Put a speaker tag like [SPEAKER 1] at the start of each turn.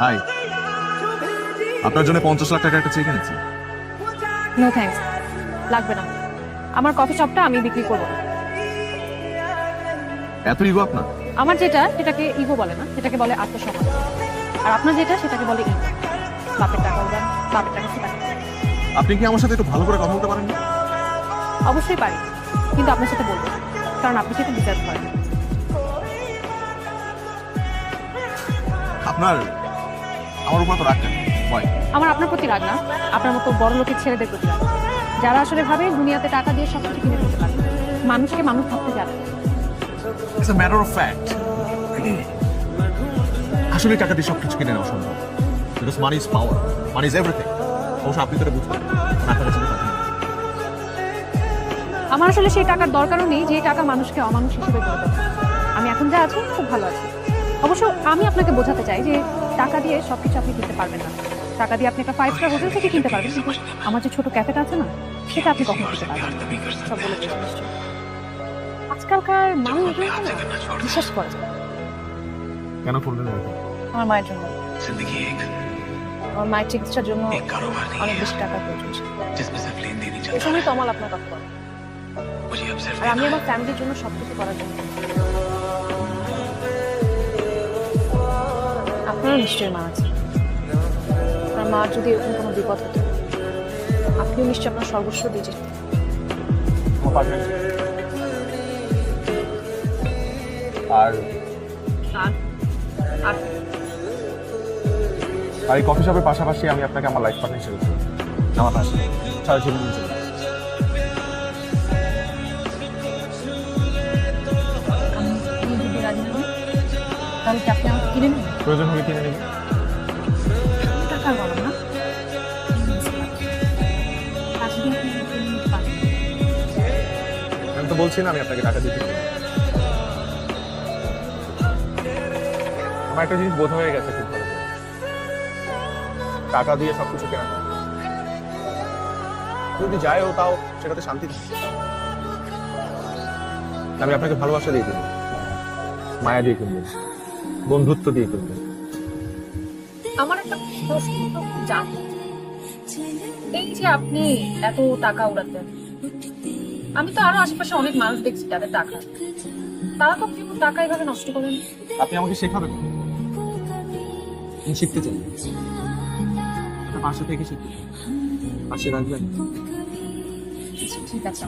[SPEAKER 1] High আপনার জন্য পঞ্চাশ লাখ টাকা একটা চেক এনেছি।
[SPEAKER 2] নো থ্যাঙ্কস লাগবে না। আমার কফি শপটা আমি বিক্রি করব।
[SPEAKER 1] এত ইগো আপনার?
[SPEAKER 2] আমার যেটা সেটাকে ইগো বলে না সেটাকে বলে আত্মসম্মান। আর আপনার যেটা সেটাকে বলে ইগো বাপের টাকা উড়ান বাপের টাকা সেটা
[SPEAKER 1] আপনি কি আমার সাথে একটু ভালো করে কথা বলতে পারেন না
[SPEAKER 2] অবশ্যই পারি কিন্তু আপনার সাথে বলব কারণ আপনি সেটা ডিজার্ভ করেন।
[SPEAKER 1] আপনার আমার উপর তো রাগ কেন? Why?
[SPEAKER 2] আমার আপনার প্রতি রাগ না। আপনার মতো বড় লোকের ছেলেদের প্রতি রাগ। যারা আসলে ভাবে দুনিয়াতে টাকা দিয়ে সব কিছু কিনে ফেলতে পারে। মানুষকে মানুষ ভাবতে জানে
[SPEAKER 1] It's a matter of fact. আসলে টাকা দিয়ে সব কিছু কিনে নেওয়া সম্ভব। Because money is power money is everything অবশ্য আপনি তো এটা বুঝবেন টাকা কাছে টাকা নেই।
[SPEAKER 2] আমার আসলে সেই টাকার দরকারও নেই যে টাকা মানুষকে অমানুষ হিসেবে করে আমি এখন যা আছি খুব ভালো আছি। অবশ্য আমি আপনাকে বোঝাতে চাই যে টাকা দিয়ে সব কিছু আপনি কিনতে পারবেন না। টাকা দিয়ে আপনি একটা ফাইভ স্টার হোটেল থেকে কিনতে পারবেন কিন্তু আমার যে ছোট ক্যাফেটা আছে না সেটা আপনি কখন কিনতে পারবেন সব বলে আজকালকার মানুষ বিশ্বাস করে
[SPEAKER 1] কেন করলেন
[SPEAKER 2] আমার মায়ের জন্য। আমার মায়ের চিকিৎসার জন্য অনেক বেশি টাকা প্রয়োজন এই সময় তো আমার আপনার কথা আর আমি আমার ফ্যামিলির জন্য সবকিছু করার জন্য। আপনারও নিশ্চয়ই মা আছে আপনার মা যদি এরকম কোনো বিপদ হতো আপনিও নিশ্চয়ই আপনার সর্বস্ব দিয়ে যেতেন।
[SPEAKER 1] আর
[SPEAKER 2] আর
[SPEAKER 1] এই কফি শপের পাশাপাশি আমি আপনাকে আমার লাইফ পার্টনার হিসেবে আমার পাশে। সারা জীবন
[SPEAKER 2] তাহলে কি আপনি আমাকে কিনে নেবেন?
[SPEAKER 1] প্রয়োজন হলে কিনে
[SPEAKER 2] গরম না।
[SPEAKER 1] আমি তো বলছি না, আমি আপনাকে টাকা দিতে। আমার একটা জিনিস বোধ হয়ে গেছে খুব টাকা দিয়ে সব কিছু কেনা। যদি যায়ও তাও সেটাতে শান্তি আমি আপনাকে ভালোবাসা দিয়ে কিনবো মায়া দিয়ে কিনবো বন্ধুত্ব দিয়ে কিনবো
[SPEAKER 2] আমার একটা প্রশ্ন জানি। এই যে আপনি এত টাকা উড়াতেন আমি তো আরও আশেপাশে অনেক মানুষ দেখছি যাদের টাকা তারা তো কেউ টাকা এভাবে নষ্ট করেন?
[SPEAKER 1] আপনি আমাকে শেখাবেন? আমি শিখতে চাই। পাশে থেকে শিখতে। পাশে রাখবেন।
[SPEAKER 2] ঠিক আছে।